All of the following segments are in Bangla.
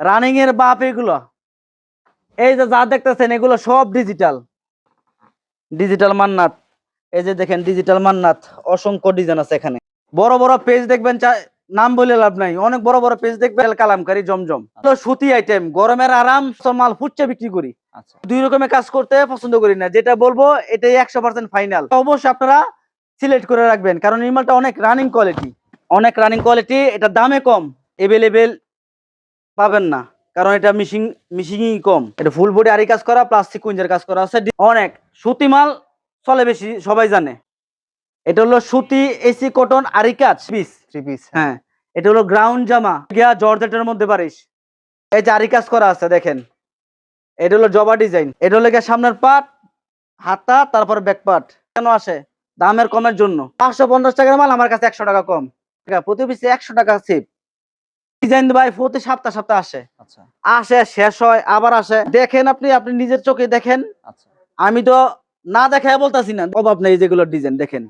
রানিং এর বাপ এগুলো। এই যে যা দেখতেছেন এগুলো সব ডিজিটাল ডিজিটাল মান্নাত। এই যে দেখেন ডিজিটাল মান্নাত। অসংখ্য ডিজাইন আছে এখানে। বড় বড় পেজ দেখবেন নাম বলে লাভ নাই। অনেক বড় বড় পেজ দেখবেন কালামকারী জমজম। তো সুতি আইটেম গরমের আরাম মাল ফুটছে বিক্রি করি। আচ্ছা। দুই রকমের কাজ করতে পছন্দ করি না। যেটা বলব এটাই একশো পার্সেন্ট ফাইনাল অবশ্যই আপনারা সিলেক্ট করে রাখবেন কারণ এই মালটা অনেক রানিং কোয়ালিটি অনেক রানিং কোয়ালিটি এটা দামে কম। এভেলেবেল পাবেন না। কারণ এটা মিশিং মিশিংই কম। এটা ফুল বডি আরি কাজ করা প্লাস্টিক সিকুয়েন্সের কাজ করা আছে। অনেক। সুতি মাল চলে বেশি সবাই জানে। এটা হলো সুতি এসি কটন আরি কাজ। পিস থ্রি পিস হ্যাঁ। এটা হলো গ্রাউন্ড জামা। গিয়া জর্জেটের মধ্যে পারিস এই যে আরি কাজ করা আছে দেখেন। এটা হলো জবা ডিজাইন এটা হলো গিয়া সামনের পাট হাতা তারপর ব্যাক পাট কেন আসে? দামের কমের জন্য। পাঁচশো পঞ্চাশ টাকার মাল আমার কাছে একশো টাকা কম। প্রতি পিসে একশো টাকা সেভ ডিজাইন ভাই প্রতি সপ্তাহ সপ্তাহ আসে। আচ্ছা। আসে শেষ হয় আবার আসে। দেখেন আপনি আপনি নিজের চোখে দেখেন। আচ্ছা। আমি তো না দেখায় বলতাছি না অভাব নেই যেগুলো ডিজাইন দেখেন।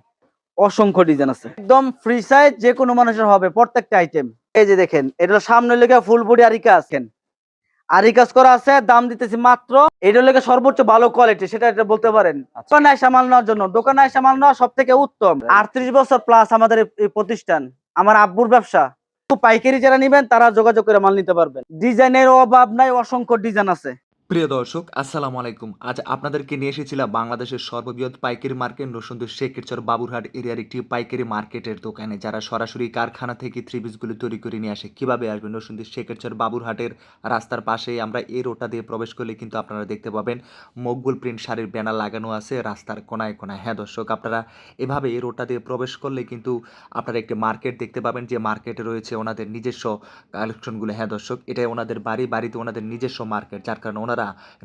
অসংখ্য ডিজাইন আছে। একদম ফ্রি সাইজ যে কোনো মানুষের হবে প্রত্যেকটা আইটেম এই যে দেখেন এটা সামনে লেগে ফুল বডি আরিকা আছেন আরিকাজ করা আছে দাম দিতেছি মাত্র। এটা লেগে সর্বোচ্চ ভালো কোয়ালিটি সেটা এটা বলতে পারেন। আচ্ছা। দোকানে এসে মাল নেওয়ার জন্য দোকানে এসে মাল নেওয়া সব থেকে উত্তম আটত্রিশ বছর প্লাস আমাদের এই- প্রতিষ্ঠান আমার আব্বুর ব্যবসা। পাইকারি যারা নিবেন, তারা যোগাযোগ করে মাল নিতে পারবেন। ডিজাইনের অভাব নাই, অসংখ্য ডিজাইন আছে। প্রিয় দর্শক, আসসালামু আলাইকুম। আজ আপনাদেরকে নিয়ে এসেছিলাম বাংলাদেশের সর্ববৃহৎ পাইকারি মার্কেট নসুন্দর শেখেরচর বাবুরহাট এরিয়ার একটি পাইকারি মার্কেটের দোকানে, যারা সরাসরি কারখানা থেকে থ্রি পিসগুলো তৈরি করে নিয়ে আসে। কীভাবে আসবে নসুন্দর শেখেরচর বাবুরহাটের রাস্তার পাশেই আমরা এই রোডটা দিয়ে প্রবেশ করলে কিন্তু আপনারা দেখতে পাবেন মকবুল প্রিন্ট শাড়ির ব্যানার লাগানো আছে রাস্তার কোনায় কোনায়। হ্যাঁ দর্শক, আপনারা এভাবে এই রোডটা দিয়ে প্রবেশ করলে কিন্তু আপনারা একটি মার্কেট দেখতে পাবেন যে মার্কেটে রয়েছে ওনাদের নিজস্ব কালেকশনগুলো। হ্যাঁ দর্শক, এটাই ওনাদের বাড়ি, বাড়িতে ওনাদের নিজস্ব মার্কেট, যার কারণে ওনারা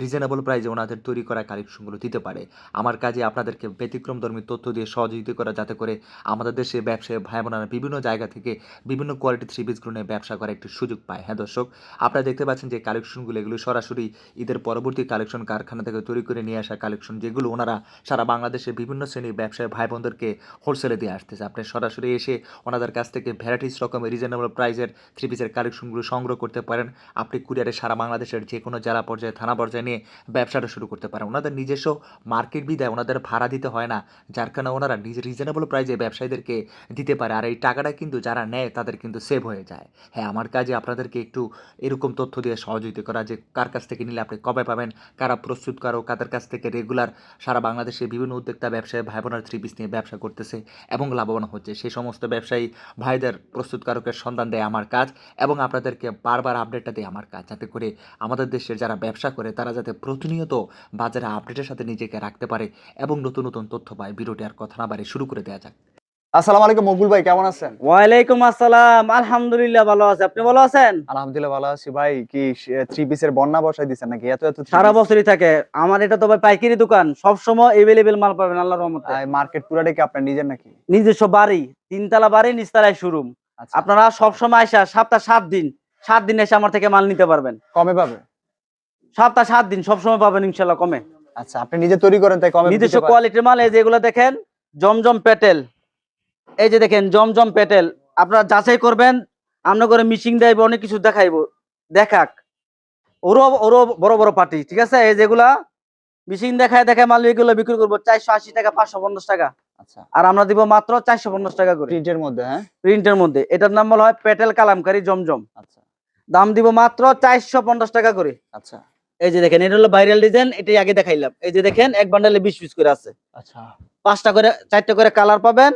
রিজনেবল প্রাইসে ওনাদের তৈরি করা কালেকশনগুলো দিতে পারে। আমার কাজে আপনাদেরকে ব্যতিক্রমধর্মী তথ্য দিয়ে সহযোগিতা করা, যাতে করে আমাদের দেশে ব্যবসায়ী ভাই বোনেরা বিভিন্ন জায়গা থেকে বিভিন্ন কোয়ালিটি থ্রি পিসগুলো নিয়ে ব্যবসা করার একটি সুযোগ পায়। হ্যাঁ দর্শক, আপনারা দেখতে পাচ্ছেন যে কালেকশনগুলো এগুলো সরাসরি ঈদের পরবর্তী কালেকশন কারখানা থেকে তৈরি করে নিয়ে আসা কালেকশন যেগুলো ওনারা সারা বাংলাদেশের বিভিন্ন শ্রেণির ব্যবসায়ী ভাই বোনদেরকে হোলসেলে দিয়ে আসতেছে। আপনি সরাসরি এসে ওনাদের কাছ থেকে ভ্যারাইটিস রকমের রিজনেবল প্রাইসের থ্রি পিসের কালেকশনগুলো সংগ্রহ করতে পারেন। আপনি কুরিয়ারে সারা বাংলাদেশের যে কোনো জেলা পর্যায়ে থানা পর্যায়ে নিয়ে ব্যবসাটা শুরু করতে পারেন ওনাদের নিজস্ব মার্কেট বিদায় ওনাদের ভাড়া দিতে হয় না, যার কারণে ওনারা নিজে রিজনেবল প্রাইজে ব্যবসায়ীদেরকে দিতে পারে। আর এই টাকাটা কিন্তু যারা নেয়, তাদের কিন্তু সেভ হয়ে যায়। হ্যাঁ আমার কাজে আপনাদেরকে একটু এরকম তথ্য দিয়ে সহযোগিতা করা যে, কার কাছ থেকে নিলে আপনি কবে পাবেন, কারা প্রস্তুত প্রস্তুতকারক কাদের কাছ থেকে রেগুলার সারা বাংলাদেশে বিভিন্ন উদ্যোক্তা, ব্যবসায়ী, ভাই বোনের থ্রি পিস নিয়ে ব্যবসা করতেছে এবং লাভবান হচ্ছে। সেই সমস্ত ব্যবসায়ী ভাইদের প্রস্তুতকারকের সন্ধান দেয় আমার কাজ এবং আপনাদেরকে বারবার আপডেটটা দেয় আমার কাজ। যাতে করে আমাদের দেশের যারা ব্যবসা করে তারা যাতে প্রতিনিয়ত বাজারে আপডেটের সাথে নিজেকে রাখতে পারে এবং নতুন নতুন তথ্য পায়। ভিডিওটি আর কথা না বাড়ি শুরু করে দেওয়া যাক। আসসালামু আলাইকুম মকবুল ভাই কেমন আছেন? ওয়ালাইকুম আসসালাম আলহামদুলিল্লাহ ভালো আছে। আপনি ভালো আছেন? আলহামদুলিল্লাহ ভালো আছি ভাই। কি থ্রি পিসের বন্যা বসাই নাকি? এত এত সারা বছরই থাকে। আমার এটা তো ভাই পাইকারি দোকান সব সময় এভেলেবেল মাল পাবেন আল্লাহর রহমতে। মার্কেট পুরাটাই কি আপনার নিজের নাকি? নিজস্ব বাড়ি তিনতলা বাড়ি নিচতলায় শোরুম আচ্ছা। আপনারা সব সময় আসা সপ্তাহ সাত দিন সাত দিন এসে আমার থেকে মাল নিতে পারবেন। কমে পাবে? সপ্তাহ সাত দিন সব সময় পাবেন ইনশাল্লাহ কমে। আচ্ছা আপনি নিজে তৈরি করেন তাই কমে নিজস্ব কোয়ালিটির মাল এই যে এগুলো দেখেন জমজম পেটেল। এই যে দেখেন জমজম পেটেল। আপনারা যাচাই করবেন আমরা করে মিশিং দেব অনেক কিছু দেখাইবো। দেখাক। ওরও ওরও বড় বড় পার্টি ঠিক আছে? এই যেগুলা মিশিং দেখায় দেখায় মাল এগুলো বিক্রি করব চারশো আশি টাকা পাঁচশো পঞ্চাশ টাকা। আচ্ছা। আর আমরা দিব মাত্র চারশো পঞ্চাশ টাকা করে। প্রিন্টের মধ্যে হ্যাঁ? প্রিন্টের মধ্যে। এটার নাম বলা হয় পেটেল কালামকারী জমজম। আচ্ছা। দাম দিব মাত্র চারশো পঞ্চাশ টাকা করে। আচ্ছা। এই যে দেখেন এটা হলো ভাইরাল ডিজাইন এটাই আগে দেখাইলাম। এই যে দেখেন এক বান্ডালে বিশ পিস করে আছে। আচ্ছা। পাঁচটা করে চারটা করে কালার পাবেন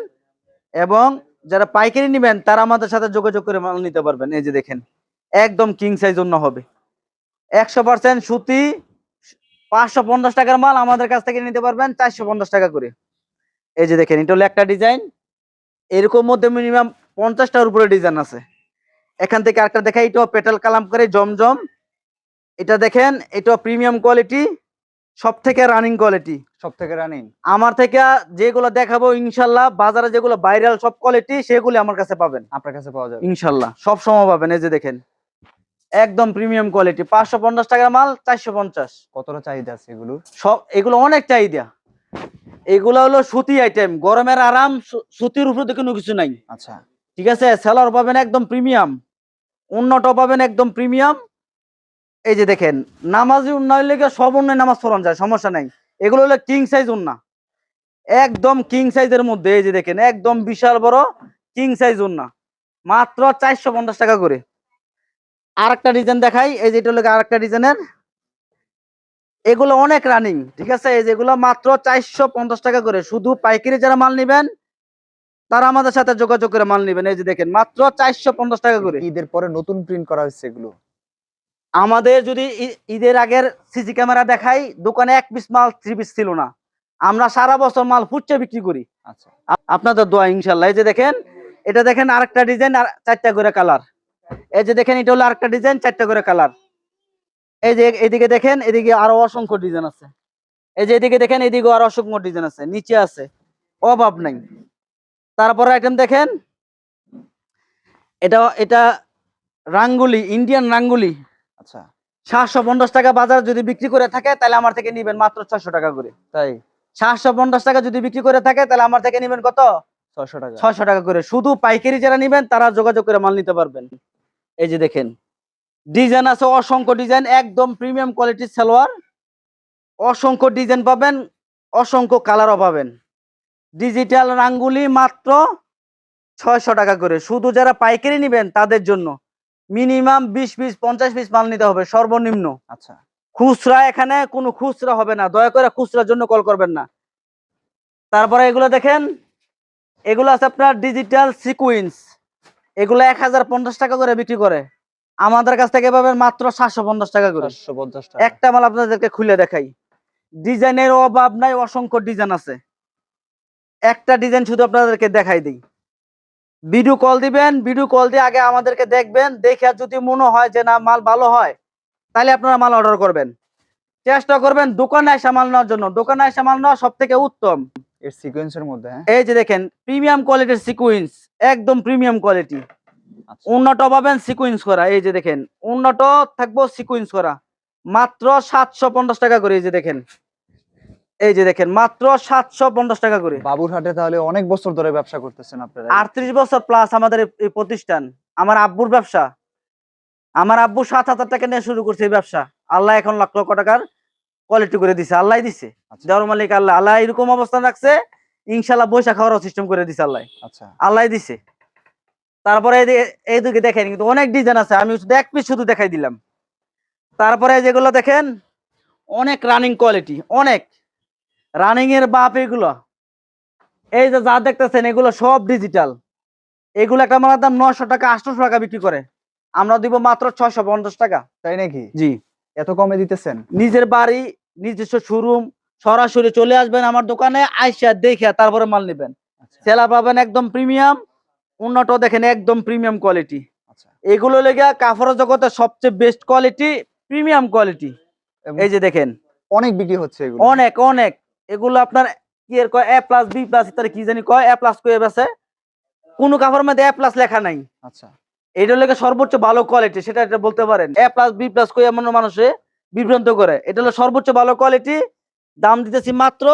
এবং যারা পাইকারি নেবেন তারা আমাদের সাথে যোগাযোগ করে মাল নিতে পারবেন। এই যে দেখেন একদম কিং সাইজ অন্য হবে। একশো পার্সেন্ট সুতি পাঁচশো পঞ্চাশ টাকার মাল আমাদের কাছ থেকে নিতে পারবেন চারশো পঞ্চাশ টাকা করে। এই যে দেখেন এটা হলো একটা ডিজাইন এরকম মধ্যে মিনিমাম পঞ্চাশটার উপরে ডিজাইন আছে। এখান থেকে একটা দেখাই এটাও পেটাল কালাম করে জমজম। এটা দেখেন এটা প্রিমিয়াম কোয়ালিটি সব থেকে রানিং কোয়ালিটি সব থেকে রানিং আমার থেকে যেগুলো দেখাবো ইনশাল্লাহ বাজারে যেগুলো ভাইরাল সব কোয়ালিটি সেগুলি আমার কাছে পাবেন। আপনার কাছে পাওয়া যাবে। ইনশাল্লাহ সব সময় পাবেন এই যে দেখেন। একদম প্রিমিয়াম কোয়ালিটি পাঁচশো পঞ্চাশ টাকার মাল চারশো পঞ্চাশ। কতটা চাহিদা আছে এগুলোর সব এগুলো অনেক চাহিদা। এগুলো হলো সুতি আইটেম গরমের আরাম সুতির উপরে তো কোনো কিছু নাই। আচ্ছা। ঠিক আছে সেলার পাবেন একদম প্রিমিয়াম উন্নত পাবেন একদম প্রিমিয়াম এই যে দেখেন, নামাজি উন্নয়ন লেগে সব উন্নয়ন নামাজ পড়ান যায়, সমস্যা নাই। এগুলো হলো কিং সাইজ উন্না। একদম কিং সাইজের মধ্যে, এই যে দেখেন, একদম বিশাল বড় কিং সাইজ উন্না। মাত্র চারশো পঞ্চাশ টাকা করে। আর একটা ডিজাইন দেখাই, এই যে এটা হলো আর একটা ডিজাইনের এগুলো অনেক রানিং ঠিক আছে? এই যেগুলো মাত্র চারশো পঞ্চাশ টাকা করে। শুধু পাইকারি যারা মাল নিবেন, তারা আমাদের সাথে যোগাযোগ করে মাল নিবেন। এই যে দেখেন, মাত্র চারশো পঞ্চাশ টাকা করে। ঈদের পরে নতুন প্রিন্ট করা হয়েছে এগুলো। আমাদের যদি ঈদের আগের সিসি ক্যামেরা দেখাই দোকানে এক পিস মাল থ্রি পিস ছিল না। আমরা সারা বছর মাল ফুটছে বিক্রি করি। আচ্ছা। আপনাদের দোয়া ইনশাল্লাহ। এই যে দেখেন এটা দেখেন আরেকটা ডিজাইন আর চারটা করে কালার এই যে দেখেন এটা হলো আরেকটা ডিজাইন চারটা করে কালার এই যে এদিকে দেখেন এদিকে আরও অসংখ্য ডিজাইন আছে। এই যে এদিকে দেখেন এদিকে আরও অসংখ্য ডিজাইন আছে। নিচে আছে। অভাব নাই। তারপরে আইটেম দেখেন। এটা এটা রাঙ্গুলি ইন্ডিয়ান রাঙ্গুলি। আচ্ছা। সাতশো পঞ্চাশ টাকা বাজার যদি বিক্রি করে থাকে তাহলে আমার থেকে নিবেন মাত্র ছয়শো টাকা করে। তাই? সাতশো পঞ্চাশ টাকা যদি বিক্রি করে থাকে তাহলে আমার থেকে নিবেন কত? ছয়শো টাকা। ছয়শো টাকা করে। শুধু পাইকারি যারা নিবেন তারা যোগাযোগ করে মাল নিতে পারবেন। এই যে দেখেন ডিজাইন আছে অসংখ্য ডিজাইন একদম প্রিমিয়াম কোয়ালিটির সালোয়ার। অসংখ্য ডিজাইন পাবেন অসংখ্য কালারও পাবেন। ডিজিটাল রাঙ্গুলি মাত্র ছয়শো টাকা করে। শুধু যারা পাইকারি নিবেন তাদের জন্য। মিনিমাম বিশ পিস পঞ্চাশ পিস মাল নিতে হবে সর্বনিম্ন। আচ্ছা। খুচরা এখানে কোনো খুচরা হবে না দয়া করে খুচরার জন্য কল করবেন না। তারপরে এগুলো দেখেন এগুলো আছে আপনার ডিজিটাল সিকুইন্স এগুলো এক হাজার পঞ্চাশ টাকা করে বিক্রি করে। আমাদের কাছ থেকে পাবেন মাত্র সাতশো পঞ্চাশ টাকা করে। একটা মাল আপনাদেরকে খুলে দেখাই। ডিজাইনের অভাব নাই অসংখ্য ডিজাইন আছে। একটা ডিজাইন শুধু আপনাদেরকে দেখাই দিই। ভিডিও কল দিবেন ভিডিও কল দিয়ে আগে আমাদেরকে দেখবেন দেখে যদি মনে হয় যে না মাল ভালো হয় তাহলে আপনারা মাল অর্ডার করবেন। চেষ্টা করবেন দোকানে এসে মাল নেওয়ার জন্য। দোকানে এসে মাল নেওয়া সব থেকে উত্তম। এর সিকোয়েন্সের মধ্যে হ্যাঁ? এই যে দেখেন প্রিমিয়াম কোয়ালিটির সিকুইন্স একদম প্রিমিয়াম কোয়ালিটি আচ্ছা। উন্নত পাবেন সিকুইন্স করা। এই যে দেখেন উন্নত থাকব সিকুইন্স করা। মাত্র সাতশো পঞ্চাশ টাকা করে এই যে দেখেন। এই যে দেখেন মাত্র সাতশো পঞ্চাশ টাকা করে। বাবুরহাটে তাহলে অনেক বছর ধরে ব্যবসা করতেছেন আপনারা আটত্রিশ বছর প্লাস আমাদের এই- এই প্রতিষ্ঠান আমার আব্বুর ব্যবসা। আমার আব্বু সাত হাজার টাকা নিয়ে শুরু করছে এই ব্যবসা। আল্লাহ এখন লাখ লক্ষ টাকার কোয়ালিটি করে দিছে আল্লাহ দিছে। আচ্ছা। দেওয়ার মালিক আল্লাহ আল্লাহ এরকম অবস্থান রাখছে ইনশাল্লাহ বৈশা খাওয়ার সিস্টেম করে দিছে আল্লাহ। আচ্ছা। আল্লাহ দিছে। তারপরে এইদিকে- এইদিকে দেখেন কিন্তু অনেক ডিজাইন আছে আমি শুধু এক পিস শুধু দেখাই দিলাম। তারপরে যেগুলো দেখেন অনেক রানিং কোয়ালিটি অনেক। রানিং এর বাপ এগুলো। এই যে যা দেখতেছেন এগুলো সব ডিজিটাল এগুলো একটা মালার দাম নশো টাকা আটশোশো টাকা বিক্রি করে। আমরা দিব মাত্র ছয়শো পঞ্চাশ টাকা। তাই নাকি? জি। এত কমে দিতেছেন? নিজের বাড়ি নিজস্ব শোরুম সরাসরি চলে আসবেন আমার দোকানে আইসা দেখে তারপরে মাল নেবেন। আচ্ছা। সেলা পাবেন একদম প্রিমিয়াম উন্নত দেখেন একদম প্রিমিয়াম কোয়ালিটি আচ্ছা। এগুলো লেগে কাপড়ের জগতে সবচেয়ে বেস্ট কোয়ালিটি প্রিমিয়াম কোয়ালিটি এই যে দেখেন। অনেক বিক্রি হচ্ছে অনেক অনেক। এগুলো আপনার কি এর কয় এ প্লাস বি প্লাস ইত্যাদি কি জানি কয় এ প্লাস কয়ে বেছে কোনো কাপড়ের মধ্যে এ প্লাস লেখা নাই। আচ্ছা। এটা লেগে সর্বোচ্চ ভালো কোয়ালিটি সেটা এটা বলতে পারেন। এ প্লাস বি প্লাস কয়ে এমন মানুষে বিভ্রান্ত করে। এটা হলো সর্বোচ্চ ভালো কোয়ালিটি দাম দিতেছি মাত্র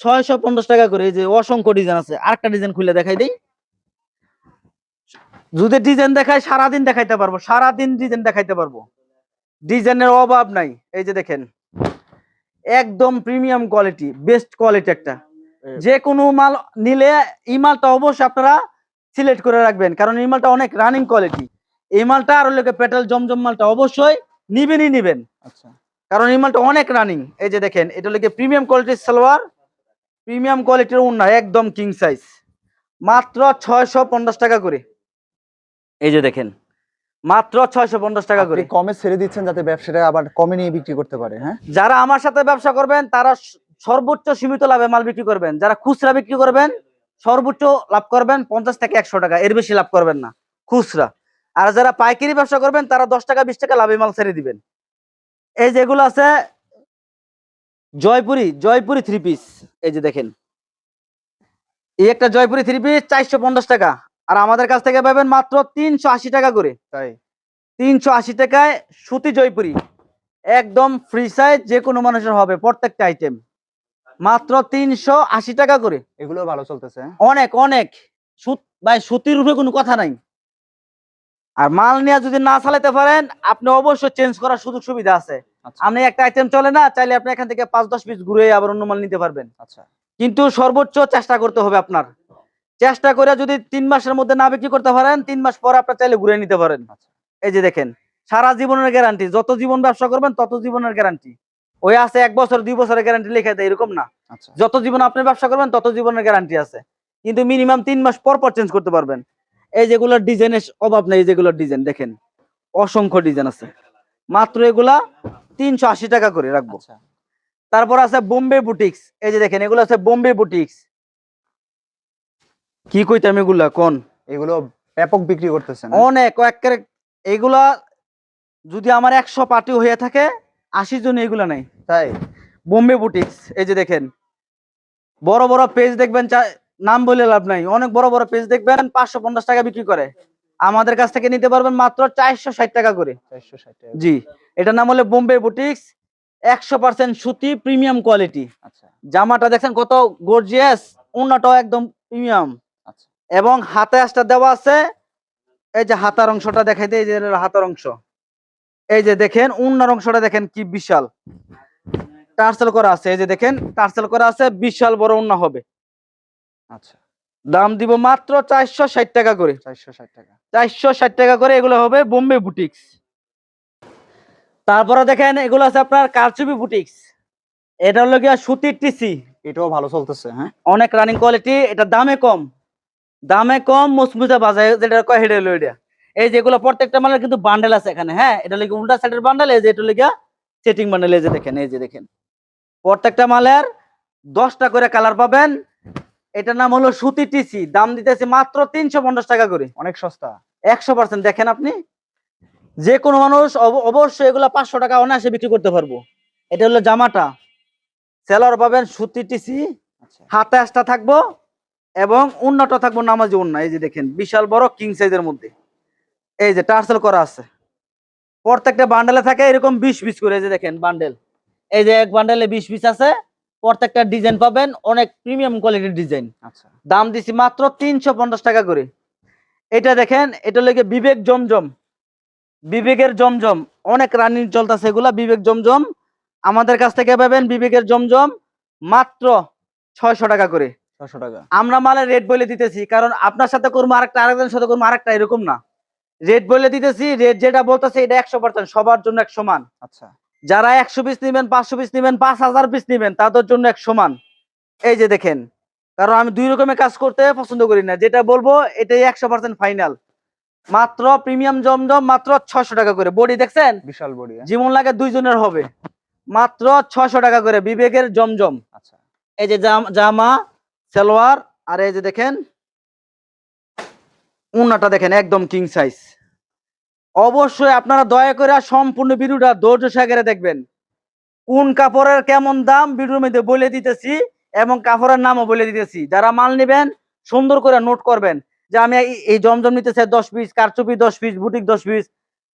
ছয়শো পঞ্চাশ টাকা করে। এই যে অসংখ্য ডিজাইন আছে। আরেকটা ডিজাইন খুলে দেখাই দিই। যদি ডিজাইন দেখায় সারাদিন দেখাইতে পারব। সারাদিন ডিজাইন দেখাইতে পারব। ডিজাইনের অভাব নাই। এই যে দেখেন। একদম প্রিমিয়াম কোয়ালিটি বেস্ট কোয়ালিটি একটা। এ- যে কোনো মাল নিলে এই মালটা অবশ্যই আপনারা সিলেক্ট করে রাখবেন কারণ এই মালটা অনেক রানিং কোয়ালিটি এই মালটা আর লোকে পেট্রোল জমজম মালটা অবশ্যই নিবেনই নিবেন। আচ্ছা। কারণ এই মালটা অনেক রানিং এই যে দেখেন এটা লোকে প্রিমিয়াম কোয়ালিটির সালোয়ার প্রিমিয়াম কোয়ালিটির উন্না একদম কিং সাইজ মাত্র ছয়শো পঞ্চাশ টাকা করে। এই যে দেখেন মাত্র ছয়শো পঞ্চাশ টাকা করে। কমে ছেড়ে দিচ্ছেন যাতে ব্যবসাটা আবার কমে নিয়ে বিক্রি করতে পারে হ্যাঁ? যারা আমার সাথে ব্যবসা করবেন তারা সর্বোচ্চ সীমিত লাভে মাল বিক্রি করবেন। যারা খুচরা বিক্রি করবেন সর্বোচ্চ লাভ করবেন পঞ্চাশ থেকে একশো টাকা। এর বেশি লাভ করবেন না খুচরা। আর যারা পাইকারি ব্যবসা করবেন তারা দশ টাকা বিশ টাকা লাভে মাল ছেড়ে দিবেন। এই যেগুলো আছে জয়পুরি জয়পুরি থ্রি পিস এই যে দেখেন। এই একটা জয়পুরি থ্রি পিস চারশো পঞ্চাশ টাকা। আর আমাদের কাছ থেকে পাবেন মাত্র তিনশো আশি টাকা করে। তাই? তিনশো আশি টাকায় সুতি জয়পুরি। একদম ফ্রি সাইজ যে কোনো মানুষের হবে প্রত্যেকটা আইটেম মাত্র তিনশো আশি টাকা করে। এগুলো ভালো চলতেছে হ্যাঁ? অনেক অনেক। সুত ভাই সুতির উপরে কোনো কথা নাই। আর মাল নিয়ে যদি না চালাতে পারেন আপনি অবশ্যই চেঞ্জ করার সুযোগ সুবিধা আছে। আচ্ছা। আপনি একটা আইটেম চলে না চাইলে আপনি এখান থেকে পাঁচ দশ পিস ঘুরে আবার অন্য মাল নিতে পারবেন। আচ্ছা। কিন্তু সর্বোচ্চ চেষ্টা করতে হবে আপনার। চেষ্টা করে যদি তিন মাসের মধ্যে না বিক্রি করতে পারেন তিন মাস পরে আপনার চাইলে ঘুরে নিতে পারেন। এই যে দেখেন সারা জীবনের গ্যারান্টি যত জীবন ব্যবসা করবেন তত জীবনের গ্যারান্টি ওই আছে এক বছর দুই বছরের গ্যারান্টি লেখা দেয় এরকম না। আচ্ছা। যত জীবন আপনি ব্যবসা করবেন তত জীবনের গ্যারান্টি আছে। কিন্তু মিনিমাম তিন মাস পর পর চেঞ্জ করতে পারবেন। এই যেগুলোর ডিজাইনের অভাব নেই এই যেগুলোর ডিজাইন দেখেন অসংখ্য ডিজাইন আছে। মাত্র এগুলা তিনশো আশি টাকা করে রাখব। আচ্ছা। তারপর আছে বোম্বে বুটিক্স এই যে দেখেন এগুলো আছে বোম্বে বুটিক্স কি কইতাম এগুলা? কোন? এগুলো ব্যাপক বিক্রি করতেছেন। অনেক একেবারে এগুলা যদি আমার একশো পার্টি হয়ে থাকে আশি জন এগুলা নাই। তাই? বোম্বে বুটিক্স এই যে দেখেন। বড় বড় পেজ দেখবেন নাম বলে লাভ নাই। অনেক বড় বড় পেজ দেখবেন পাঁচশো পঞ্চাশ টাকা বিক্রি করে। আমাদের কাছ থেকে নিতে পারবেন মাত্র চারশো ষাট টাকা করে। চারশো ষাট টাকা। জি এটার নাম হলো বোম্বে বুটিক্স একশো পার্সেন্ট সুতি প্রিমিয়াম কোয়ালিটি আচ্ছা। জামাটা দেখেন কত গর্জিয়াস উন্নাটাও একদম প্রিমিয়াম এবং হাতে আসটা দেওয়া আছে এই যে হাতার অংশটা দেখাই এই যে হাতার অংশ। এই যে দেখেন উন্নার অংশটা দেখেন কি বিশাল। টার্সেল করা আছে এই যে দেখেন টার্সেল করা আছে বিশাল বড় উন্না হবে। আচ্ছা। দাম দিব মাত্র চারশো ষাট টাকা করে। চারশো ষাট টাকা। চারশো ষাট টাকা করে এগুলো হবে বোম্বে বুটিক্স। তারপরে দেখেন এগুলো আছে আপনার কারচুপি বুটিক্স। এটা হলো গিয়া সুতির টিসি। এটাও ভালো চলতেছে হ্যাঁ। অনেক রানিং কোয়ালিটি এটা দামে কম। দামে কম মুসমুজা বাজায় যেটা কয় হেডে হলো এটা। এই যেগুলো প্রত্যেকটা মালের কিন্তু বান্ডেল আছে এখানে হ্যাঁ? এটা লিখে উল্টা সাইডের বান্ডেল এই যে এটা লিখে সেটিং বান্ডেল এই যে দেখেন এই যে দেখেন। প্রত্যেকটা মালের দশটা করে কালার পাবেন। এটার নাম হলো সুতি টিসি দাম দিতেছি মাত্র তিনশো পঞ্চাশ টাকা করে। অনেক সস্তা। একশো পার্সেন্ট দেখেন আপনি? যে কোনো মানুষ অব- অবশ্যই এগুলো পাঁচশো টাকা অনায়াসে বিক্রি করতে পারব। এটা হলো জামাটা। সেলার পাবেন সুতি টিসি। আচ্ছা। হাতে আসটা থাকব। এবং উন্নত থাকব নামাজি উন্না এই যে দেখেন বিশাল বড় কিং সাইজের মধ্যে। এই যে টার্সেল করা আছে। প্রত্যেকটা বান্ডেলে থাকে এরকম বিশ পিস করে এই যে দেখেন বান্ডেল এই যে এক বান্ডেলে বিশ পিস আছে প্রত্যেকটা ডিজাইন পাবেন অনেক প্রিমিয়াম কোয়ালিটির ডিজাইন আচ্ছা। দাম দিছি মাত্র তিনশো পঞ্চাশ টাকা করে। এটা দেখেন এটা লেগে বিবেক জমজম। বিবেকের জমজম। অনেক রানিং চলতেছে এগুলা বিবেক জমজম। আমাদের কাছ থেকে পাবেন বিবেকের জমজম মাত্র ছয়শো টাকা করে। টাকা। আমরা মালের রেট বলে দিতেছি কারণ আপনার সাথে করব আরেকটা আরেকজনের সাথে করব আরেকটা এরকম না। রেট বলে দিতেছি রেট যেটা বলতেছে এটা একশো পার্সেন্ট সবার জন্য এক সমান। আচ্ছা। যারা একশো পিস নেবেন পাঁচশো পিস নেবেন পাঁচ হাজার পিস নেবেন তাদের জন্য এক সমান। এই যে দেখেন কারণ আমি দুই রকমের কাজ করতে পছন্দ করি না। যেটা বলব এটাই একশো পার্সেন্ট ফাইনাল মাত্র প্রিমিয়াম জমজম মাত্র ছশো টাকা করে। বডি দেখছেন? বিশাল বডি জীবন লাগে দুইজনের হবে। মাত্র ছশো টাকা করে বিবেকের জমজম। আচ্ছা। এই যে জাম- জামা সালোয়ার, আর এই যে দেখেন, উন্নাটা দেখেন একদম কিং সাইজ অবশ্যই আপনারা দয়া করে সম্পূর্ণ ভিডিওটা ধৈর্য সাগরে দেখবেন। কোন কাপড়ের কেমন দাম, ভিডিওর মধ্যে বলে দিতেছি এবং কাপড়ের নামও বলে দিতেছি। যারা মাল নেবেন, সুন্দর করে নোট করবেন যে আমি এই- জমজম নিতে চাই দশ পিস কারচুপি দশ পিস বুটিক দশ পিস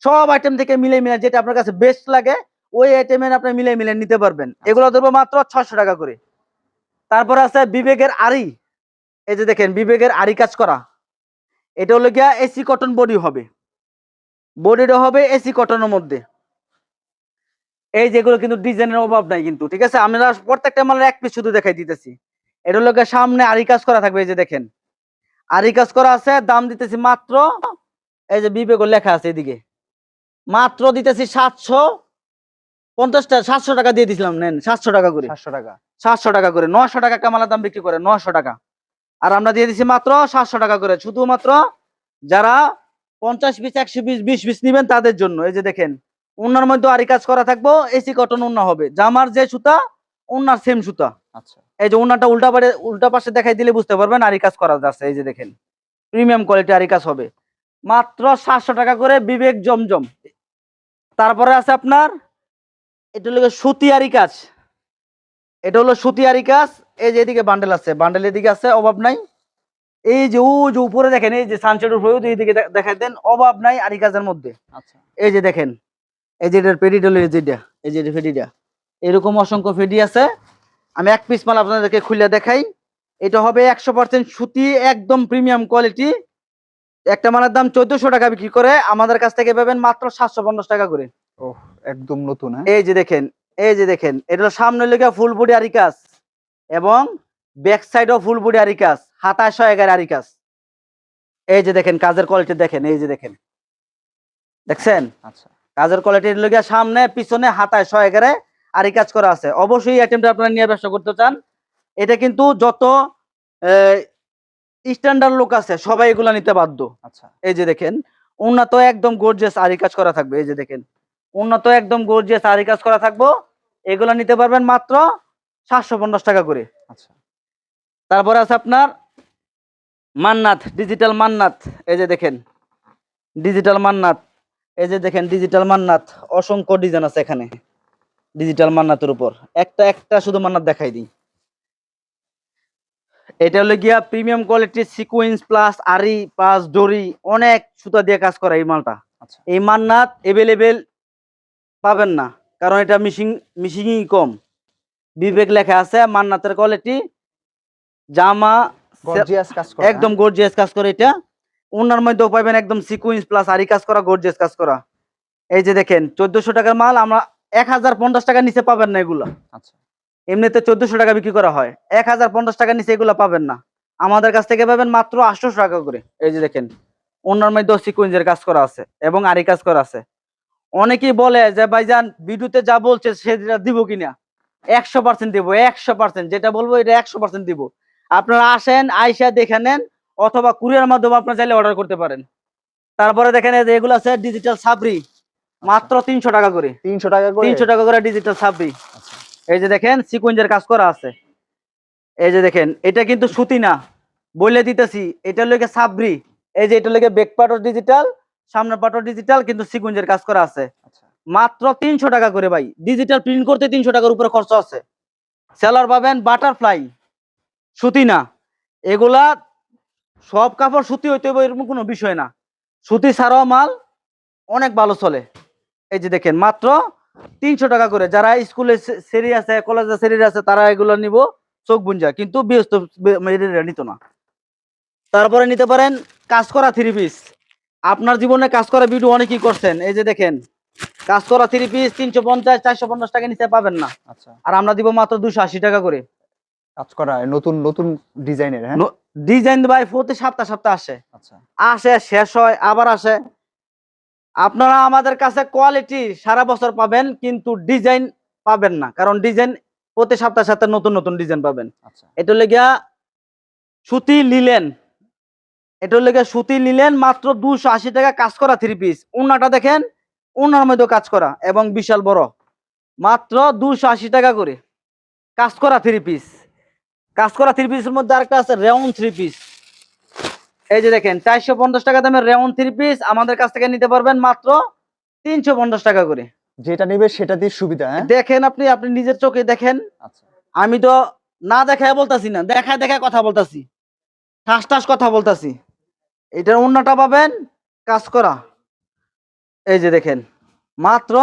সব আইটেম থেকে মিলে মিলে যেটা আপনার কাছে বেস্ট লাগে, ওই আইটেমের আপনি মিলে মিলে নিতে পারবেন। এগুলো ধরবো মাত্র ছশো টাকা করে। তারপর আছে বিবেকের আরি এই যে দেখেন, বিবেকের আরি কাজ করা। এটা হলো গিয়া এসি কটন বডি হবে। বডিটা হবে এসি কটনের মধ্যে। এই যেগুলো কিন্তু ডিজাইনের অভাব নাই কিন্তু, ঠিক আছে? আমরা প্রত্যেকটা মালের এক পিস শুধু দেখাই দিতেছি। এটা হলো সামনে আরি কাজ করা থাকবে, এই যে দেখেন। আরি কাজ করা আছে, দাম দিতেছি মাত্র, এই যে বিবেক লেখা আছে এদিকে। মাত্র দিতেছি সাতশো পঞ্চাশটা সাতশো টাকা দিয়ে দিছিলাম নেন সাতশো টাকা করে। সাতশো টাকা। সাতশো টাকা করে নশো টাকা কামালার দাম বিক্রি করে নশো টাকা। আর আমরা দিয়ে দিচ্ছি মাত্র সাতশো টাকা করে শুধুমাত্র যারা পঞ্চাশ পিস একশো পিস বিশ পিস নিবেন তাদের জন্য। এই যে দেখেন উন্নার মধ্যে আরি কাজ করা থাকব এসি কটন উন্না হবে। জামার যে সুতা উন্নার সেম সুতা। আচ্ছা। এই যে উন্নাটা উল্টা পারে উল্টা পাশে দেখাই দিলে বুঝতে পারবেন আরি কাজ করা যাচ্ছে। এই যে দেখেন প্রিমিয়াম কোয়ালিটি আরি কাজ হবে। মাত্র সাতশো টাকা করে বিবেক জমজম। তারপরে আছে আপনার এটা হলো সুতি আরি কাজ। এটা হলো সুতি আরি কাজ। এই যে এদিকে বান্ডেল আছে বান্ডেল এদিকে আছে অভাব নাই। এই যে ও যে উপরে দেখেন এই যে সানসেট উপরে এইদিকে দে- দেখাই দেন অভাব নাই আরি কাজের মধ্যে। আচ্ছা। এই যে দেখেন এই যে এটার পেডিটা এই যেটা এই যে ফেডিটা এরকম অসংখ্য ফেডি আছে। আমি এক পিস মাল আপনাদেরকে খুলে দেখাই। এটা হবে একশো পার্সেন্ট সুতি একদম প্রিমিয়াম কোয়ালিটি একটা মালের দাম চোদ্দশো টাকা বিক্রি করে। আমাদের কাছ থেকে পাবেন মাত্র সাতশো পঞ্চাশ টাকা করে। ও একদম নতুন হ্যাঁ? এই যে দেখেন এই যে দেখেন এটা হলো সামনে লেগে ফুল বডি আরি কাজ এবং ব্যাক সাইডও ফুল বডি আরি কাজ ছয় এগারো আরি কাজ এই যে দেখেন কাজের কোয়ালিটি দেখেন এই যে দেখেন। দেখছেন? আচ্ছা। কাজের কোয়ালিটির লেগে সামনে পিছনে হাতায় ছয় এগারে আরি কাজ করা আছে। অবশ্যই আইটেমটা আপনারা নিয়ে ব্যবসা করতে চান। এটা কিন্তু যত স্ট্যান্ডার্ড লোক আছে সবাই এগুলা নিতে বাধ্য। আচ্ছা। এই যে দেখেন উন্নত একদম গর্জিয়াস আরি কাজ করা থাকবে এই যে দেখেন। উন্নত একদম গর্জিয়াস আরি কাজ করা থাকব। এগুলো নিতে পারবেন মাত্র সাতশো পঞ্চাশ টাকা করে। আচ্ছা। তারপরে আছে আপনার মান্নাত ডিজিটাল মান্নাত। এই যে দেখেন ডিজিটাল মান্নাত। এই যে দেখেন ডিজিটাল মান্নাত। অসংখ্য ডিজাইন আছে এখানে ডিজিটাল মান্নাতের উপর। একটা একটা শুধু মান্নাত দেখাই দিই। এটা হলো গিয়া প্রিমিয়াম কোয়ালিটির সিকুয়েন্স প্লাস আরি প্লাস ডরি অনেক সুতা দিয়ে কাজ করা এই মালটা। আচ্ছা। এই মান্নাত এভেলেবেল পাবেন না। কারণ এটা মিশিং মিশিংই কম। বিবেক লেখা আছে মান্নাতের কোয়ালিটি জামা একদম গর্জিয়াস কাজ করে এটা। ওনার মধ্যেও পাবেন একদম সিকুয়েন্স প্লাস আরি কাজ করা গর্জিয়াস কাজ করা। এই যে দেখেন চোদ্দশো টাকার মাল আমরা এক হাজার পঞ্চাশ টাকার নিচে পাবেন না এগুলো? আচ্ছা। এমনিতে চোদ্দশো টাকা বিক্রি করা হয়। এক হাজার পঞ্চাশ টাকার নিচে এগুলো পাবেন না। আমাদের কাছ থেকে পাবেন মাত্র আটশোশো টাকা করে। এই যে দেখেন ওনার মধ্যেও সিকুয়েন্সের কাজ করা আছে এবং আরি কাজ করা আছে। অনেকেই বলে যে ভাইজান ভিডিওতে যা বলছে সেটা দিব কিনা? একশো পার্সেন্ট দিব একশো পার্সেন্ট যেটা বলব এটা একশো পার্সেন্ট দিব। আপনারা আসেন আইসা দেখে নেন অথবা কুরিয়ার মাধ্যমে আপনারা চাইলে অর্ডার করতে পারেন। তারপরে দেখেন এগুলো আছে ডিজিটাল সাবরি। মাত্র তিনশো টাকা করে। তিনশো টাকা করে? তিনশো টাকা করে ডিজিটাল সাবরি। আচ্ছা। এই যে দেখেন সিকুয়েন্সের কাজ করা আছে। এই যে দেখেন এটা কিন্তু সুতি না। বলে দিতেছি এটা লোকে সাবরি। এই যে এটা লোকে বেক পাটর ডিজিটাল সামনের পাটর ডিজিটাল কিন্তু সিকুয়েন্সের কাজ করা আছে। আচ্ছা। মাত্র তিনশো টাকা করে ভাই। ডিজিটাল প্রিন্ট করতে তিনশো টাকার উপরে খরচ আছে। সেলার পাবেন বাটারফ্লাই সুতি না এগুলা সব কাপড় সুতি হইতে হবে এরকম কোনো বিষয় না। সুতি ছাড়াও মাল অনেক ভালো চলে। এই যে দেখেন মাত্র তিনশো টাকা করে। যারা স্কুলে সেরি আছে কলেজে সেরি আছে তারা এগুলো নিব চোখ বুঞ্জা। কিন্তু ব্যস্ত নিত না। তারপরে নিতে পারেন কাজ করা থ্রি পিস আপনার জীবনে কাজ করা ভিডিও অনেকেই করছেন। এই যে দেখেন কাজ করা থ্রি পিস তিনশো পঞ্চাশ চারশো পঞ্চাশ টাকা নিচে পাবেন না। আচ্ছা। আর আমরা দিব মাত্র দুশো আশি টাকা করে। কাজ করা নতুন নতুন ডিজাইনের হ্যাঁ? ডিজাইন ভাই প্রতি সপ্তাহ সপ্তাহ আসে। আচ্ছা। আসে শেষ হয় আবার আসে। আপনারা আমাদের কাছে কোয়ালিটি সারা বছর পাবেন কিন্তু ডিজাইন পাবেন না। কারণ ডিজাইন প্রতি সপ্তাহ সপ্তাহ নতুন নতুন ডিজাইন পাবেন। আচ্ছা। এটা লেগিয়া সুতি লিলেন এটা লেগে সুতি নিলেন মাত্র দুশো আশি টাকা কাজ করা থ্রি পিস উন্নাটা দেখেন উন্নার মধ্যে কাজ করা এবং বিশাল বড়। মাত্র দুশো আশি টাকা করে কাজ করা থ্রি পিস কাজ করা থ্রি পিসের মধ্যে আরেকটা আছে রেউন থ্রি পিস এই যে দেখেন চারশো পঞ্চাশ টাকা দামের রেউন থ্রি পিস আমাদের কাছ থেকে নিতে পারবেন মাত্র তিনশো পঞ্চাশ টাকা করে। যেটা নেবে সেটা দিয়ে সুবিধা হ্যাঁ? দেখেন আপনি আপনি নিজের চোখে দেখেন। আচ্ছা। আমি তো না দেখায় বলতাছি না দেখায় দেখায় কথা বলতাছি। ঠাস ঠাস কথা বলতাছি। এটার অন্যটা পাবেন কাজ করা। এই যে দেখেন মাত্র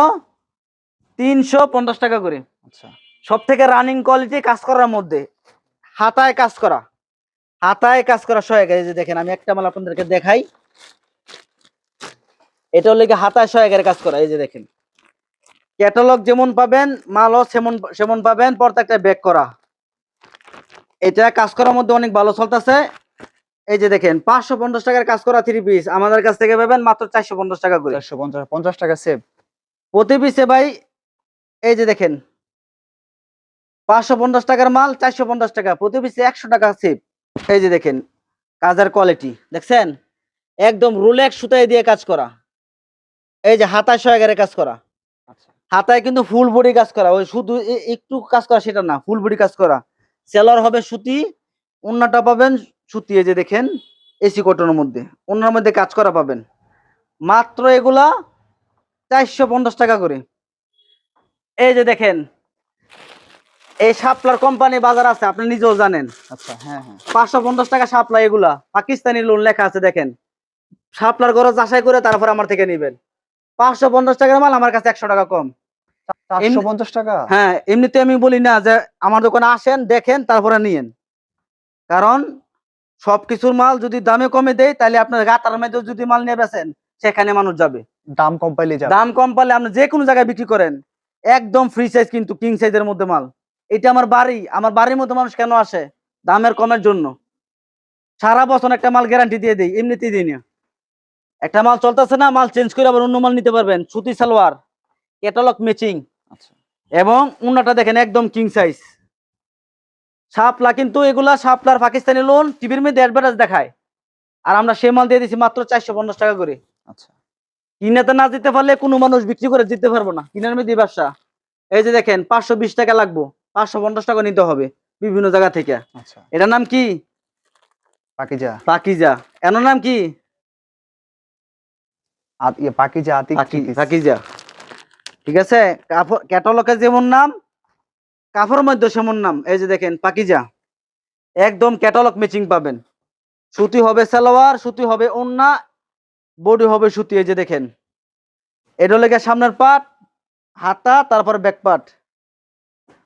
তিনশো পঞ্চাশ টাকা করে। আচ্ছা। সব থেকে রানিং কোয়ালিটি কাজ করার মধ্যে হাতায় কাজ করা। হাতায় কাজ করা সহায়ক এই যে দেখেন আমি একটা মাল আপনাদেরকে দেখাই। এটা হলো কি হাতায় সহায়কের কাজ করা এই যে দেখেন। ক্যাটালগ যেমন পাবেন মালও সেমন সেমন পাবেন প্রত্যেকটা ব্যাক করা। এটা কাজ করার মধ্যে অনেক ভালো চলতেছে। এই যে দেখেন পাঁচশো পঞ্চাশ টাকার কাজ করা থ্রি পিস আমাদের কাছ থেকে পাবেন মাত্র চারশো পঞ্চাশ টাকা করে। চারশো পঞ্চাশ পঞ্চাশ টাকা সেভ প্রতি পিসে ভাই এই যে দেখেন পাঁচশো পঞ্চাশ টাকার মাল চারশো পঞ্চাশ টাকা প্রতি পিসে একশো টাকা সেভ এই যে দেখেন কাজের কোয়ালিটি দেখছেন? একদম রুলেক সুতায় দিয়ে কাজ করা। এই যে হাতায় সহায়কারে কাজ করা। আচ্ছা। হাতায় কিন্তু ফুল বডি কাজ করা। ওই শুধু একটু কাজ করা সেটা না ফুল বডি কাজ করা। সেলার হবে সুতি অন্যটা পাবেন সুতি যে দেখেন এসি কটনের মধ্যে অন্যের মধ্যে কাজ করা পাবেন। মাত্র এগুলা চারশো পঞ্চাশ টাকা করে। এই যে দেখেন এই শাপলার কোম্পানি বাজার আছে আপনি নিজেও জানেন। আচ্ছা হ্যাঁ হ্যাঁ। পাঁচশো পঞ্চাশ টাকা শাপলা এগুলা। পাকিস্তানি লোন লেখা আছে দেখেন। শাপলার গরজ যাচাই করে তারপর আমার থেকে নিবেন। পাঁচশো পঞ্চাশ টাকার মাল আমার কাছে একশো টাকা কম। চারশো পঞ্চাশ টাকা? হ্যাঁ এমনিতে আমি বলি না যে আমার দোকানে আসেন দেখেন তারপরে নিয়েন। কারণ সবকিছুর মাল যদি দামে কমে দেয় তাহলে আপনার গাতার মধ্যে যদি মাল নিয়ে বেছেন সেখানে মানুষ যাবে। দাম কম পাইলে যাবে। দাম কম পালে আপনি যে কোনো জায়গায় বিক্রি করেন একদম ফ্রি সাইজ কিন্তু কিং সাইজের মধ্যে মাল। এটা আমার বাড়ি আমার বাড়ির মধ্যে মানুষ কেন আসে? দামের কমের জন্য। সারা বছর একটা মাল গ্যারান্টি দিয়ে দিই এমনিতেই দিই না। একটা মাল চলতেছে না মাল চেঞ্জ করে আবার অন্য মাল নিতে পারবেন সুতি সালোয়ার ক্যাটালগ ম্যাচিং আচ্ছা। এবং উন্নাটা দেখেন একদম কিং সাইজ শাপলা কিন্তু এগুলা শাপলার পাকিস্তানি লোন টিভির মধ্যে অ্যাডভার্টাইজ দেখায়। আর আমরা সে মাল দিয়ে দিছি মাত্র চারশো পঞ্চাশ টাকা করে। আচ্ছা। কিনাতে না দিতে পারলে কোনো মানুষ বিক্রি করে দিতে পারব না। কিনার মধ্যে ব্যবসা। এই যে দেখেন পাঁচশো বিশ টাকা লাগবো। পাঁচশো পঞ্চাশ টাকা নিতে হবে বিভিন্ন জায়গা থেকে। আচ্ছা। এটার নাম কি? পাকিজা। পাকিজা। এনার নাম কি? ইয়ে পাকিজা ঠিক আছে? কাপড় ক্যাটালগে যেমন নাম কাপড়ের মধ্যে সেমন নাম এই যে দেখেন পাকিজা। একদম ক্যাটালগ ম্যাচিং পাবেন। সুতি হবে সালোয়ার সুতি হবে ওন্না বডি হবে সুতি এই যে দেখেন। এটা লেগে সামনের পাট হাতা তারপর ব্যাক পাট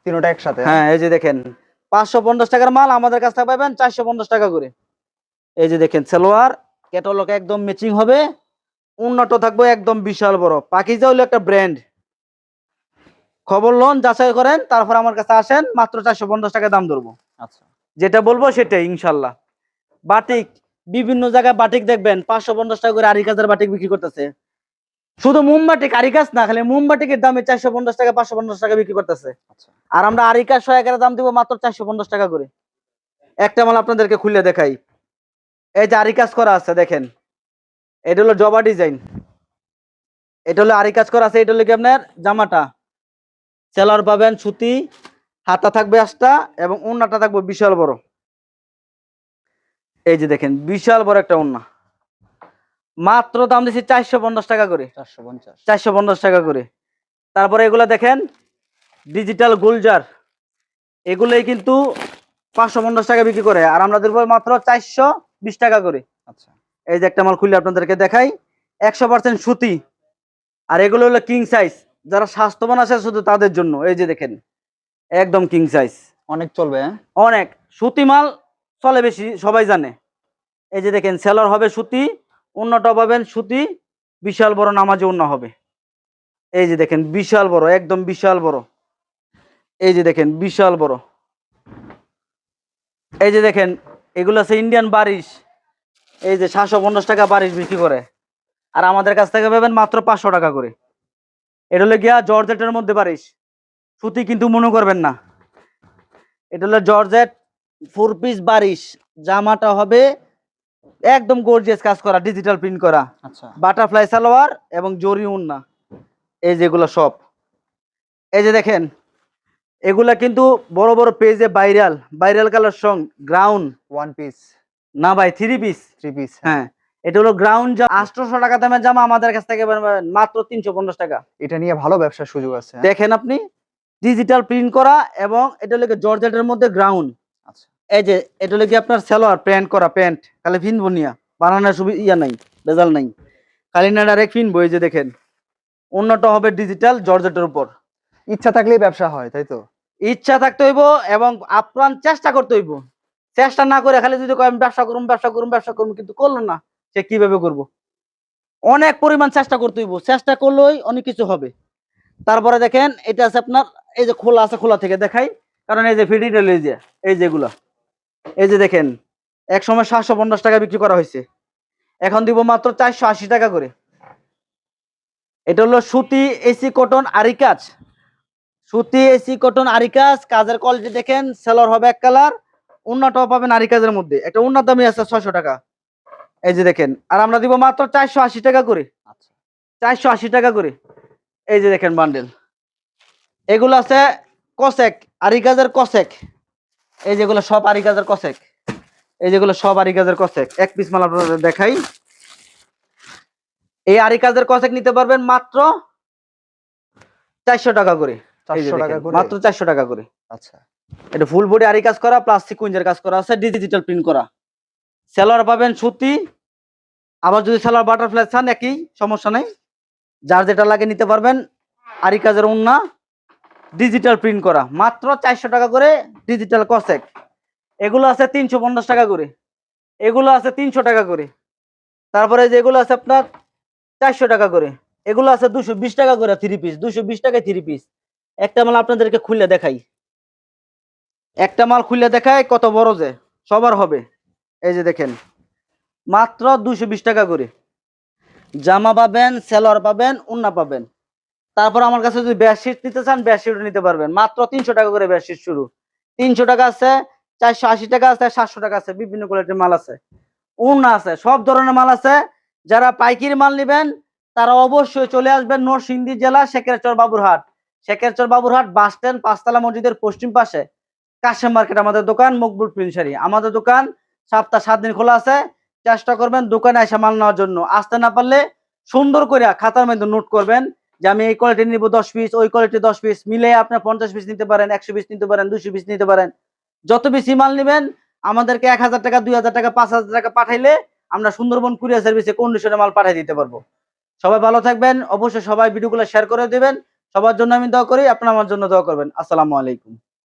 তিনোটা একসাথে হ্যাঁ? এই যে দেখেন পাঁচশো পঞ্চাশ টাকার মাল আমাদের কাছ থেকে পাবেন চারশো পঞ্চাশ টাকা করে। এই যে দেখেন সালোয়ার ক্যাটালগ একদম ম্যাচিং হবে। উন্নত থাকবে একদম বিশাল বড়। পাকিজা হলো একটা ব্র্যান্ড খবর লোন যাচাই করেন তারপর আমার কাছে আসেন মাত্র চারশো পঞ্চাশ টাকা দাম ধরবো। আচ্ছা। যেটা বলব সেটাই ইনশাল্লাহ। বাটিক বিভিন্ন জায়গায় বাটিক দেখবেন পাঁচশো পঞ্চাশ টাকা করে আড়ি কাজের বাটিক বিক্রি করতেছে। শুধু মোমবাটিক আড়ি কাজ না খালি মোমবাটিকের দামে চারশো পঞ্চাশ টাকা পাঁচশো পঞ্চাশ টাকা বিক্রি করতেছে। আচ্ছা। আর আমরা আরিকা সহায়কের দাম দিব মাত্র চারশো পঞ্চাশ টাকা করে। একটা মাল আপনাদেরকে খুলে দেখাই। এই যে আরিকাজ করা আছে দেখেন। এটা হলো জবা ডিজাইন। এটা হলো আরিকাজ করা আছে এটা হলো কি আপনার? জামাটা। সেলার পাবেন সুতি হাতা থাকবে আটটা এবং ওন্নাটা থাকবে বিশাল বড়। এই যে দেখেন বিশাল বড় একটা ওন্না মাত্র দাম দিচ্ছি চারশো পঞ্চাশ টাকা করে। চারশো পঞ্চাশ। চারশো পঞ্চাশ টাকা করে। তারপরে এগুলো দেখেন ডিজিটাল গুলজার। এগুলোই কিন্তু পাঁচশো পঞ্চাশ টাকা বিক্রি করে আর আমরা দেবো মাত্র চারশো বিশ টাকা করে। আচ্ছা। এই যে একটা মাল খুলে আপনাদেরকে দেখাই একশো পার্সেন্ট সুতি। আর এগুলো হলো কিং সাইজ যারা স্বাস্থ্যবান আছে শুধু তাদের জন্য। এই যে দেখেন একদম কিং সাইজ অনেক চলবে হ্যাঁ? অনেক। সুতি মাল চলে বেশি সবাই জানে। এই যে দেখেন সেলর হবে সুতি অন্যটা পাবেন সুতি বিশাল বড় নামাজে অন্য হবে। এই যে দেখেন বিশাল বড় একদম বিশাল বড়। এই যে দেখেন বিশাল বড়। এই যে দেখেন এগুলো আছে ইন্ডিয়ান বারিশ। এই যে সাতশো পঞ্চাশ টাকা বারিশ বিক্রি করে। আর আমাদের কাছ থেকে পাবেন মাত্র পাঁচশো টাকা করে। এটা হলো গিয়া জর্জেটের মধ্যে বারিশ সুতি কিন্তু মনে করবেন না। এটা হলো জর্জেট ফোর পিস বারিশ। জামাটা হবে একদম গর্জিয়াস কাজ করা ডিজিটাল প্রিন্ট করা। আচ্ছা। বাটারফ্লাই সালোয়ার এবং জরি উন্না। এই যেগুলো সব। এই যে দেখেন এগুলা কিন্তু বড় বড় পেজে ভাইরাল ভাইরাল কালার সং গ্রাউন্ড ওয়ান পিস না ভাই থ্রি পিস থ্রি পিস হ্যাঁ। এটা হলো গ্রাউন্ড জামা আটশোশো টাকা দামের জামা আমাদের কাছ থেকে মাত্র তিনশো পঞ্চাশ টাকা। এটা নিয়ে ভালো ব্যবসার সুযোগ আছে হ্যাঁ? দেখেন আপনি ডিজিটাল প্রিন্ট করা এবং এটা হলো জর্জেটের মধ্যে গ্রাউন্ড আচ্ছা। এই যে এটা হলো আপনার সালোয়ার প্যান্ট করা প্যান্ট। খালি ফিনবো নিয়া বানানোর সুবিধা ইয়া নাই রেজাল্ট নাই। খালি না ডাইরেক্ট ফিনবো এই যে দেখেন। অন্যটা হবে ডিজিটাল জর্জেটের উপর। ইচ্ছা থাকলেই ব্যবসা হয় তাই তো? ইচ্ছা থাকতে হইব এবং আপ্রাণ চেষ্টা করতে হইব। চেষ্টা না করে খালি যদি কয় ব্যবসা করুন ব্যবসা করুন ব্যবসা করুম কিন্তু করল না। সে কীভাবে করব? অনেক পরিমাণ চেষ্টা করতে হইব। চেষ্টা করলেই অনেক কিছু হবে। তারপরে দেখেন, এটা আছে আপনার, এই যে খোলা আছে, খোলা থেকে দেখাই। কারণ এই যে ফিডিং এই যে এই যেগুলা এই যে দেখেন, এক সময় সাতশো পঞ্চাশ টাকা বিক্রি করা হয়েছে। এখন দিব মাত্র চারশো আশি টাকা করে। এটা হলো সুতি এসি কটন আরি কাজ। সুতি এসি কটন আরি কাজ, কাজের কোয়ালিটি দেখেন সেলর হবে এক কালার উন্নাটাও পাবেন আরি কাজের মধ্যে। এটা উন্নার দামই আছে ছয়শো টাকা। এই যে দেখেন আর আমরা দিব মাত্র চারশো আশি টাকা করে। আচ্ছা। চারশো আশি টাকা করে। এই যে দেখেন বান্ডেল এগুলো আছে কসেক আরিকাজের কসেক। এই যেগুলো সব আরিকাজের কসেক। এই যেগুলো সব আরিকাজের কসেক। এক পিস মাল আপনাদের দেখাই। এই আরিকাজের কসেক নিতে পারবেন মাত্র চারশো টাকা করে। মাত্র চারশো টাকা করে। আচ্ছা। এটা ফুল বডি আরি কাজ করা প্লাস্টিক সিকুয়েন্সের কাজ করা আছে ডিজিটাল প্রিন্ট করা। সেলার পাবেন সুতি। আবার যদি সেলার বাটারফ্লাই চান, একই, সমস্যা নেই। যার যেটা লাগে নিতে পারবেন। আরি কাজের উন্না। ডিজিটাল প্রিন্ট করা। মাত্র চারশো টাকা করে ডিজিটাল কসেক এগুলো আছে তিনশো পঞ্চাশ টাকা করে। এগুলো আছে তিনশো টাকা করে। তারপরে যেগুলো আছে আপনার চারশো টাকা করে। এগুলো আছে দুশো বিশ টাকা করে থ্রি পিস দুশো বিশ টাকায় থ্রি পিস একটা মাল আপনাদেরকে খুলে দেখাই। একটা মাল খুলে দেখায় কত বড় যে। সবার হবে। এই যে দেখেন, মাত্র দুশো বিশ টাকা করে। জামা পাবেন, সেলোয়ার পাবেন, উন্না পাবেন। তারপর আমার কাছে যদি বেডশিট নিতে চান বেডশিটও নিতে পারবেন। মাত্র তিনশো টাকা করে বেডশিট শুরু। তিনশো টাকা আছে, চারশো আশি টাকা আছে, সাতশো টাকা আছে, বিভিন্ন কোয়ালিটির মাল আছে। উন্না আছে, সব ধরনের মাল আছে। যারা পাইকির মাল নেবেন, তারা অবশ্যই চলে আসবেন নরসিংদী জেলা শেখেরচর বাবুরহাট। শেখেরচর বাবুরহাট বাস স্ট্যান্ড, পাঁচতলা মসজিদের পশ্চিম পাশে। কাশেম মার্কেট আমাদের দোকান, মকবুল প্রিন্সারি আমাদের দোকান সপ্তাহ সাত দিন খোলা আছে, চেষ্টা করবেন দোকানে এসে মাল নেওয়ার জন্য। আসতে না পারলে সুন্দর করে খাতার মধ্যে নোট করবেন যে আমি এই কোয়ালিটি নিব দশ পিস ওই কোয়ালিটি দশ পিস মিলে আপনার পঞ্চাশ পিস নিতে পারেন, একশো পিস নিতে পারেন দুশো পিস নিতে পারেন। যত বেশি মাল নেবেন, আমাদেরকে এক হাজার টাকা, দুই হাজার টাকা, পাঁচ হাজার টাকা পাঠাইলে আমরা সুন্দরবন কুরিয়ার সার্ভিসে কন্ডিশনে মাল পাঠিয়ে দিতে পারব। সবাই ভালো থাকবেন, অবশ্যই সবাই ভিডিওগুলো শেয়ার করে দেবেন। সবার জন্য আমি দোয়া করি, আপনারা আমার জন্য দোয়া করবেন। আসসালামু আলাইকুম।